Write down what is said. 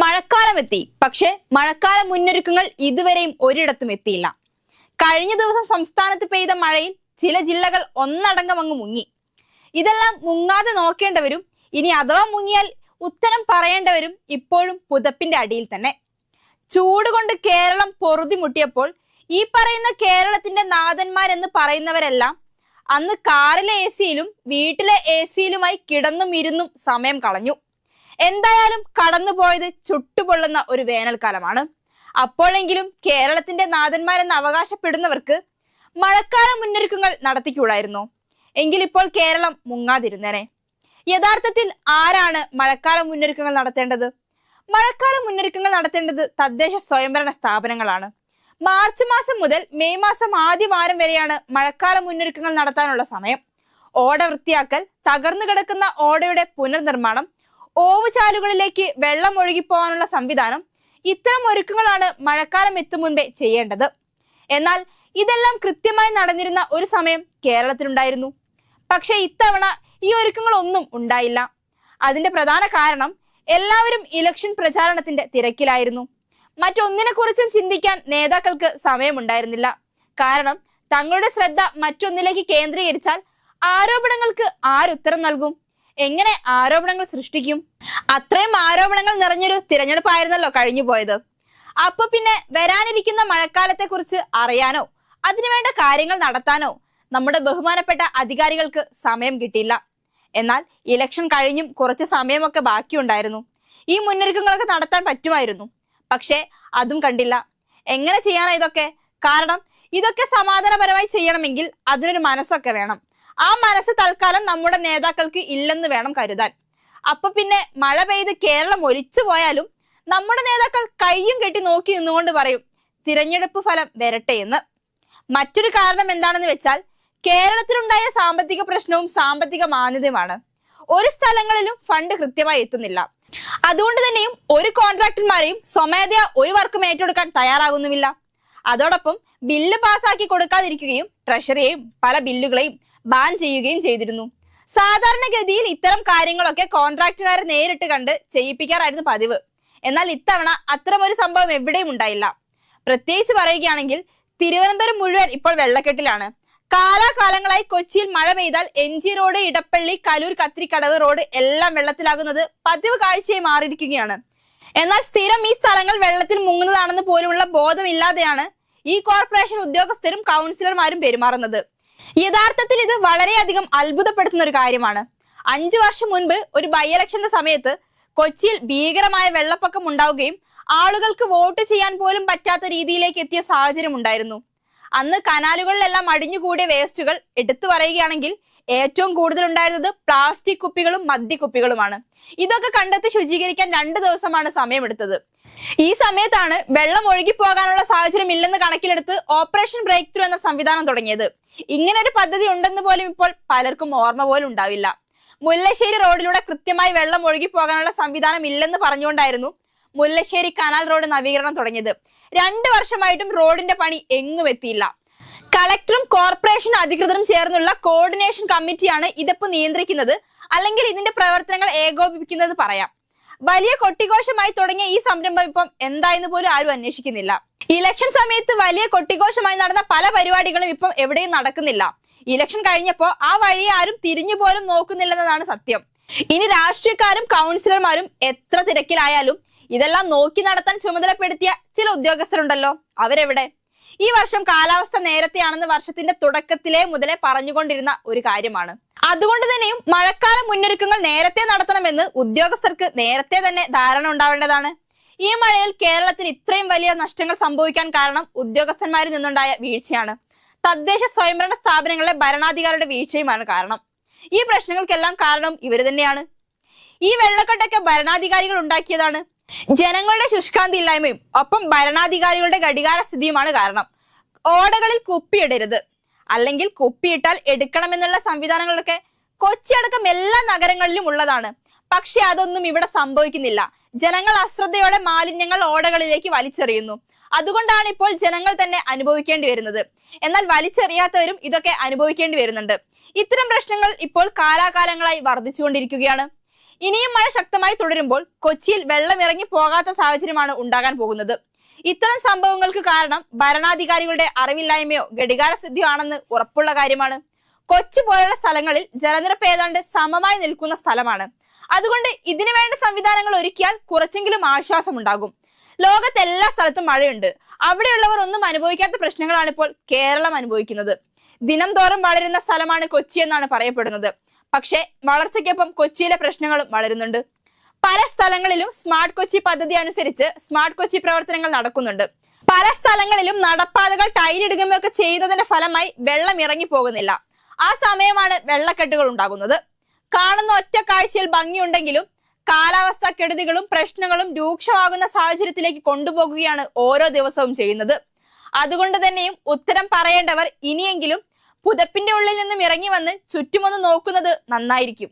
മഴക്കാലം എത്തി പക്ഷെ മഴക്കാല മുന്നൊരുക്കങ്ങൾ ഇതുവരെയും ഒരിടത്തും എത്തിയില്ല. കഴിഞ്ഞ ദിവസം സംസ്ഥാനത്ത് പെയ്ത മഴയിൽ ചില ജില്ലകൾ ഒന്നടങ്കം അങ്ങ് മുങ്ങി. ഇതെല്ലാം മുങ്ങാതെ നോക്കേണ്ടവരും ഇനി അഥവാ മുങ്ങിയാൽ ഉത്തരം പറയേണ്ടവരും ഇപ്പോഴും പുതപ്പിന്റെ അടിയിൽ തന്നെ. ചൂട് കൊണ്ട് കേരളം പൊറുതി മുട്ടിയപ്പോൾ ഈ പറയുന്ന കേരളത്തിന്റെ നാഥന്മാരെന്ന് പറയുന്നവരെല്ലാം അന്ന് കാറിലെ എ സിയിലും വീട്ടിലെ എ സിയിലുമായി കിടന്നും ഇരുന്നും സമയം കളഞ്ഞു. എന്തായാലും കടന്നുപോയത് ചുട്ടുപൊള്ളുന്ന ഒരു വേനൽക്കാലമാണ്. അപ്പോഴെങ്കിലും കേരളത്തിന്റെ നാഥന്മാരെന്ന് അവകാശപ്പെടുന്നവർക്ക് മഴക്കാല മുന്നൊരുക്കങ്ങൾ നടത്തിക്കൂടായിരുന്നു. എങ്കിലിപ്പോൾ കേരളം മുങ്ങാതിരുന്നേനെ. യഥാർത്ഥത്തിൽ ആരാണ് മഴക്കാല മുന്നൊരുക്കങ്ങൾ നടത്തേണ്ടത്? മഴക്കാല മുന്നൊരുക്കങ്ങൾ നടത്തേണ്ടത് തദ്ദേശ സ്വയംഭരണ സ്ഥാപനങ്ങളാണ്. മാർച്ച് മാസം മുതൽ മെയ് മാസം ആദ്യ വാരം വരെയാണ് മഴക്കാല മുന്നൊരുക്കങ്ങൾ നടത്താനുള്ള സമയം. ഓട വൃത്തിയാക്കൽ തകർന്നു കിടക്കുന്ന ഓടയുടെ പുനർനിർമ്മാണം ഓവുചാലുകളിലേക്ക് വെള്ളം ഒഴുകിപ്പോകാനുള്ള സംവിധാനം ഇത്തരം ഒരുക്കങ്ങളാണ് മഴക്കാലം എത്തും മുൻപേ ചെയ്യേണ്ടത്. എന്നാൽ ഇതെല്ലാം കൃത്യമായി നടന്നിരുന്ന ഒരു സമയം കേരളത്തിലുണ്ടായിരുന്നു. പക്ഷെ ഇത്തവണ ഈ ഒരുക്കങ്ങളൊന്നും ഉണ്ടായില്ല. അതിന്റെ പ്രധാന കാരണം എല്ലാവരും ഇലക്ഷൻ പ്രചാരണത്തിന്റെ തിരക്കിലായിരുന്നു. മറ്റൊന്നിനെ കുറിച്ചും ചിന്തിക്കാൻ നേതാക്കൾക്ക് സമയമുണ്ടായിരുന്നില്ല. കാരണം തങ്ങളുടെ ശ്രദ്ധ മറ്റൊന്നിലേക്ക് കേന്ദ്രീകരിച്ചാൽ ആരോപണങ്ങൾക്ക് ആരുത്തരം നൽകും? എങ്ങനെ ആരോപണങ്ങൾ സൃഷ്ടിക്കും? അത്രയും ആരോപണങ്ങൾ നിറഞ്ഞൊരു തിരഞ്ഞെടുപ്പായിരുന്നല്ലോ കഴിഞ്ഞു പോയത്. അപ്പൊ പിന്നെ വരാനിരിക്കുന്ന മഴക്കാലത്തെ കുറിച്ച് അറിയാനോ അതിനുവേണ്ട കാര്യങ്ങൾ നടത്താനോ? നമ്മുടെ ബഹുമാനപ്പെട്ട അധികാരികൾക്ക് സമയം കിട്ടിയില്ല. എന്നാൽ ഇലക്ഷൻ കഴിഞ്ഞും കുറച്ച് സമയമൊക്കെ ബാക്കിയുണ്ടായിരുന്നു. ഈ മുന്നൊരുക്കങ്ങളൊക്കെ നടത്താൻ പറ്റുമായിരുന്നു. പക്ഷേ അതും കണ്ടില്ല. എങ്ങനെ ചെയ്യാനാ ഇതൊക്കെ? കാരണം ഇതൊക്കെ സമാധാനപരമായി ചെയ്യണമെങ്കിൽ അതിനൊരു മനസ്സൊക്കെ വേണം. ആ മനസ്സ് തൽക്കാലം നമ്മുടെ നേതാക്കൾക്ക് ഇല്ലെന്ന് വേണം കരുതാൻ. അപ്പൊ പിന്നെ മഴ പെയ്ത് കേരളം ഒലിച്ചു പോയാലും നമ്മുടെ നേതാക്കൾ കയ്യും കെട്ടി നോക്കി നിന്നുകൊണ്ട് പറയും തിരഞ്ഞെടുപ്പ് ഫലം വരട്ടെ എന്ന്. മറ്റൊരു കാരണം എന്താണെന്ന് വെച്ചാൽ കേരളത്തിലുണ്ടായ സാമ്പത്തിക പ്രശ്നവും സാമ്പത്തിക മാന്യതയുമാണ്. ഒരു സ്ഥലങ്ങളിലും ഫണ്ട് കൃത്യമായി എത്തുന്നില്ല. അതുകൊണ്ട് തന്നെയും ഒരു കോൺട്രാക്ടർമാരെയും സ്വമേധയാ ഒരു വർക്കും ഏറ്റെടുക്കാൻ തയ്യാറാകുന്നുമില്ല. അതോടൊപ്പം ബില്ല് പാസ്സാക്കി കൊടുക്കാതിരിക്കുകയും ട്രഷറിയെയും പല ബില്ലുകളെയും ബാൻ ചെയ്യുകയും ചെയ്തിരുന്നു. സാധാരണഗതിയിൽ ഇത്തരം കാര്യങ്ങളൊക്കെ കോൺട്രാക്ടുകാരെ നേരിട്ട് കണ്ട് ചെയ്യിപ്പിക്കാറായിരുന്നു പതിവ്. എന്നാൽ ഇത്തവണ അത്തരം ഒരു സംഭവം എവിടെയും ഉണ്ടായില്ല. പ്രത്യേകിച്ച് പറയുകയാണെങ്കിൽ തിരുവനന്തപുരം മുഴുവൻ ഇപ്പോൾ വെള്ളക്കെട്ടിലാണ്. കാലാകാലങ്ങളായി കൊച്ചിയിൽ മഴ പെയ്താൽ N G road Edappally Kaloor Kathrikadavu road എല്ലാം വെള്ളത്തിലാകുന്നത് പതിവ് കാഴ്ചയായി മാറിയിരിക്കുകയാണ്. എന്നാൽ സ്ഥിരം ഈ സ്ഥലങ്ങൾ വെള്ളത്തിൽ മുങ്ങുന്നതാണെന്ന് പോലുമുള്ള ബോധമില്ലാതെയാണ് ഈ കോർപ്പറേഷൻ ഉദ്യോഗസ്ഥരും കൗൺസിലർമാരും പെരുമാറുന്നത്. യഥാർത്ഥത്തിൽ ഇത് വളരെയധികം അത്ഭുതപ്പെടുത്തുന്ന ഒരു കാര്യമാണ്. അഞ്ചു വർഷം മുൻപ് ഒരു ബൈ ഇലക്ഷന്റെ സമയത്ത് കൊച്ചിയിൽ ഭീകരമായ വെള്ളപ്പൊക്കം ഉണ്ടാവുകയും ആളുകൾക്ക് വോട്ട് ചെയ്യാൻ പോലും പറ്റാത്ത രീതിയിലേക്ക് എത്തിയ സാഹചര്യം ഉണ്ടായിരുന്നു. അന്ന് കനാലുകളിലെല്ലാം അടിഞ്ഞുകൂടിയ വേസ്റ്റുകൾ എടുത്തു പറയുകയാണെങ്കിൽ ഏറ്റവും കൂടുതൽ ഉണ്ടായിരുന്നത് പ്ലാസ്റ്റിക് കുപ്പികളും മദ്യക്കുപ്പികളുമാണ്. ഇതൊക്കെ കണ്ടെത്തി ശുചീകരിക്കാൻ രണ്ട് ദിവസമാണ് സമയമെടുത്തത്. ഈ സമയത്താണ് വെള്ളം ഒഴുകിപ്പോകാനുള്ള സാഹചര്യം ഇല്ലെന്ന് കണക്കിലെടുത്ത് ഓപ്പറേഷൻ ബ്രേക്ക് ത്രൂ എന്ന സംവിധാനം തുടങ്ങിയത്. ഇങ്ങനെ ഒരു പദ്ധതി ഉണ്ടെന്ന് പോലും ഇപ്പോൾ പലർക്കും ഓർമ്മ പോലും ഉണ്ടാവില്ല. മുല്ലശ്ശേരി റോഡിലൂടെ കൃത്യമായി വെള്ളം ഒഴുകി പോകാനുള്ള സംവിധാനം ഇല്ലെന്ന് പറഞ്ഞുകൊണ്ടായിരുന്നു മുല്ലശ്ശേരി കനാൽ റോഡ് നവീകരണം തുടങ്ങിയത്. രണ്ടു വർഷമായിട്ടും റോഡിന്റെ പണി എങ്ങും എത്തിയില്ല. കളക്ടറും കോർപ്പറേഷൻ അധികൃതരും ചേർന്നുള്ള കോർഡിനേഷൻ കമ്മിറ്റിയാണ് ഇതിപ്പോ നിയന്ത്രിക്കുന്നത്. അല്ലെങ്കിൽ ഇതിന്റെ പ്രവർത്തനങ്ങൾ ഏകോപിപ്പിക്കുന്നത് പറയാം. വലിയ കൊട്ടിഘോഷമായി തുടങ്ങിയ ഈ സംരംഭം ഇപ്പം എന്തായെന്ന് പോലും ആരും അന്വേഷിക്കുന്നില്ല. ഇലക്ഷൻ സമയത്ത് വലിയ കൊട്ടിഘോഷമായി നടന്ന പല പരിപാടികളും ഇപ്പം എവിടെയും നടക്കുന്നില്ല. ഇലക്ഷൻ കഴിഞ്ഞപ്പോ ആ വഴി ആരും തിരിഞ്ഞു പോലും നോക്കുന്നില്ലെന്നതാണ് സത്യം. ഇനി രാഷ്ട്രീയക്കാരും കൗൺസിലർമാരും എത്ര തിരക്കിലായാലും ഇതെല്ലാം നോക്കി നടത്താൻ ചുമതലപ്പെടുത്തിയ ചില ഉദ്യോഗസ്ഥരുണ്ടല്ലോ. അവരെവിടെ? ഈ വർഷം കാലാവസ്ഥ നേരത്തെയാണെന്ന് വർഷത്തിന്റെ തുടക്കത്തിലെ മുതലേ പറഞ്ഞുകൊണ്ടിരുന്ന ഒരു കാര്യമാണ്. അതുകൊണ്ട് തന്നെയും മഴക്കാല മുന്നൊരുക്കങ്ങൾ നേരത്തെ നടത്തണമെന്ന് ഉദ്യോഗസ്ഥർക്ക് നേരത്തെ തന്നെ ധാരണ ഉണ്ടാവേണ്ടതാണ്. ഈ മഴയിൽ കേരളത്തിൽ ഇത്രയും വലിയ നഷ്ടങ്ങൾ സംഭവിക്കാൻ കാരണം ഉദ്യോഗസ്ഥന്മാരിൽ നിന്നുണ്ടായ വീഴ്ചയാണ്. തദ്ദേശ സ്വയംഭരണ സ്ഥാപനങ്ങളിലെ ഭരണാധികാരിയുടെ വീഴ്ചയുമാണ് കാരണം. ഈ പ്രശ്നങ്ങൾക്കെല്ലാം കാരണം ഇവർ തന്നെയാണ്. ഈ വെള്ളക്കെട്ടൊക്കെ ഭരണാധികാരികൾ ഉണ്ടാക്കിയതാണ്. ജനങ്ങളുടെ ശുഷ്കാന്തി ഇല്ലായ്മയും ഒപ്പം ഭരണാധികാരികളുടെ ഘടികാര സ്ഥിതിയുമാണ് കാരണം. ഓടകളിൽ കുപ്പിയിടരുത്. അല്ലെങ്കിൽ കുപ്പിയിട്ടാൽ എടുക്കണമെന്നുള്ള സംവിധാനങ്ങളൊക്കെ കൊച്ചി അടക്കം എല്ലാ നഗരങ്ങളിലും ഉള്ളതാണ്. പക്ഷെ അതൊന്നും ഇവിടെ സംഭവിക്കുന്നില്ല. ജനങ്ങൾ അശ്രദ്ധയോടെ മാലിന്യങ്ങൾ ഓടകളിലേക്ക് വലിച്ചെറിയുന്നു. അതുകൊണ്ടാണ് ഇപ്പോൾ ജനങ്ങൾ തന്നെ അനുഭവിക്കേണ്ടി വരുന്നത്. എന്നാൽ വലിച്ചെറിയാത്തവരും ഇതൊക്കെ അനുഭവിക്കേണ്ടി വരുന്നുണ്ട്. ഇത്തരം പ്രശ്നങ്ങൾ ഇപ്പോൾ കാലാകാലങ്ങളായി വർദ്ധിച്ചുകൊണ്ടിരിക്കുകയാണ്. ഇനിയും മഴ ശക്തമായി തുടരുമ്പോൾ കൊച്ചിയിൽ വെള്ളം ഇറങ്ങി പോകാത്ത സാഹചര്യമാണ് ഉണ്ടാകാൻ പോകുന്നത്. ഇത്തരം സംഭവങ്ങൾക്ക് കാരണം ഭരണാധികാരികളുടെ അറിവില്ലായ്മയോ ഘടികാരസിദ്ധിയോ ആണെന്ന് ഉറപ്പുള്ള കാര്യമാണ്. കൊച്ചി പോലുള്ള സ്ഥലങ്ങളിൽ ജലനിരപ്പ് ഏതാണ്ട് സമമായി നിൽക്കുന്ന സ്ഥലമാണ്. അതുകൊണ്ട് ഇതിനു വേണ്ട സംവിധാനങ്ങൾ ഒരുക്കിയാൽ കുറച്ചെങ്കിലും ആശ്വാസമുണ്ടാകും. ലോകത്ത് എല്ലാ സ്ഥലത്തും മഴയുണ്ട്. അവിടെയുള്ളവർ ഒന്നും അനുഭവിക്കാത്ത പ്രശ്നങ്ങളാണ് ഇപ്പോൾ കേരളം അനുഭവിക്കുന്നത്. ദിനംതോറും വളരുന്ന സ്ഥലമാണ് കൊച്ചി എന്നാണ് പറയപ്പെടുന്നത്. പക്ഷേ വളർച്ചയ്ക്കൊപ്പം കൊച്ചിയിലെ പ്രശ്നങ്ങളും വളരുന്നുണ്ട്. പല സ്ഥലങ്ങളിലും സ്മാർട്ട് കൊച്ചി പദ്ധതി അനുസരിച്ച് സ്മാർട്ട് കൊച്ചി പ്രവർത്തനങ്ങൾ നടക്കുന്നുണ്ട്. പല സ്ഥലങ്ങളിലും നടപ്പാതകൾ ടൈലിടുകയൊക്കെ ചെയ്യുന്നതിന്റെ ഫലമായി വെള്ളം ഇറങ്ങി പോകുന്നില്ല ആ സമയമാണ് വെള്ളക്കെട്ടുകൾ ഉണ്ടാകുന്നത്. കാണുന്ന ഒറ്റ കാഴ്ചയിൽ ഭംഗിയുണ്ടെങ്കിലും കാലാവസ്ഥാ കെടുതികളും പ്രശ്നങ്ങളും രൂക്ഷമാകുന്ന സാഹചര്യത്തിലേക്ക് കൊണ്ടുപോകുകയാണ് ഓരോ ദിവസവും ചെയ്യുന്നത്. അതുകൊണ്ട് തന്നെയും ഉത്തരം പറയേണ്ടവർ ഇനിയെങ്കിലും പുതപ്പിന്റെ ഉള്ളിൽ നിന്നും ഇറങ്ങി വന്ന് ചുറ്റുമൊന്ന് നോക്കുന്നത് നന്നായിരിക്കും.